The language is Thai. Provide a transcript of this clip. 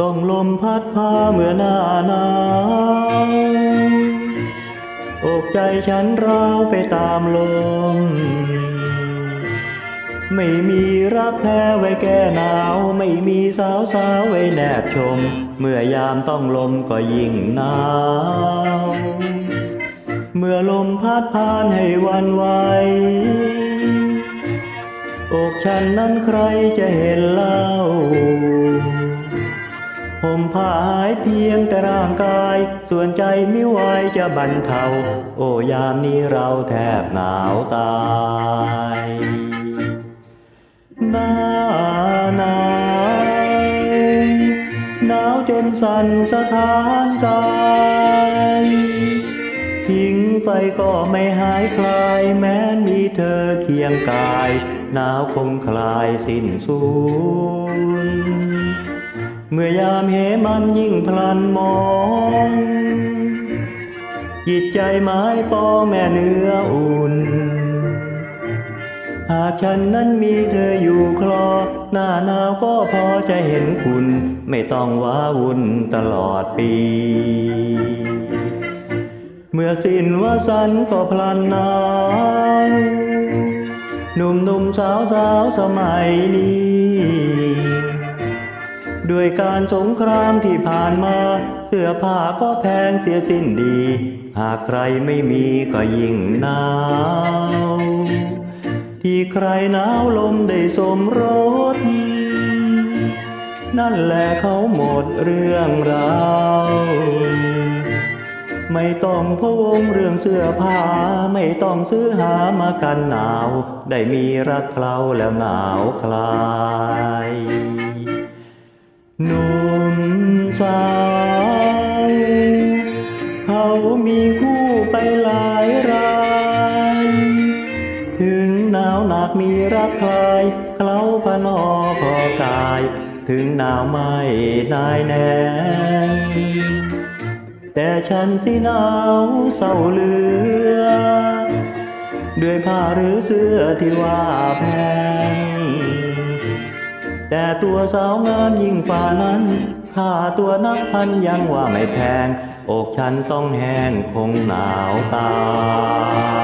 ต้องลมพัดพาเมื่อหน้าหนาวอกใจฉันร้าวไปตามลม ไม่มีรักแท้ไว้แก้หนาว ไม่มีสาวสาวไว้แนบชม เมื่อยามต้องลมก็ยิ่งหนาว เมื่อลมพัดพานให้วันไหวอกฉันนั้นใครจะเห็นเล่า มผาหายเพียงแต่ร่างกาย ส่วนใจไม่ไหวจะบรรเทา โอ้ยามนี้เราแทบหนาวตายหน้าหนาวหนาวจนสั่นสะท้านใจทิ้งไปก็ไม่หายคลายแม้มีเธอเคียงกาย หนาวคงคลายสิ้นสูญ เมื่อยามเหมันยิ่งพลันมองจิตใจไม้ปองแม่เนื้ออุ่น หากฉันนั้นมีเธออยู่คลอ หน้าหนาวก็พอจะเห็นคุณ ไม่ต้องว้าวุ่นตลอดปี เมื่อสิ้นวสันก็พลันนาวหนุ่มหนุ่มสาวสาวสมัยนี้ ด้วยการสงครามที่ผ่านมา เสื้อผ้าก็แพงเสียสิ้นดี หากใครไม่มีก็ยิ่งหนาว ที่ใครหนาวลมได้สมรส นั่นแหละเขาหมดเรื่องราวไม่ต้องพะวงเรื่องเสื้อผ้า ไม่ต้องซื้อหามากันหนาว ได้มีรักเคล้าแล้วหนาวคลาย งหนาวหนักมีรักใครเคล้าพนอพอกาย ถึงหนาวไม่นายแน่แต่ฉันสิหนาวเศร้าเหลือ ด้วยผ้าหรือเสื้อที่ว่าแพง แต่ตัวสาวงามยิ่งฝ่านั้นค่าตัวนับพันยังว่าไม่แพง อกฉันต้องแห้งคงหนาวตาย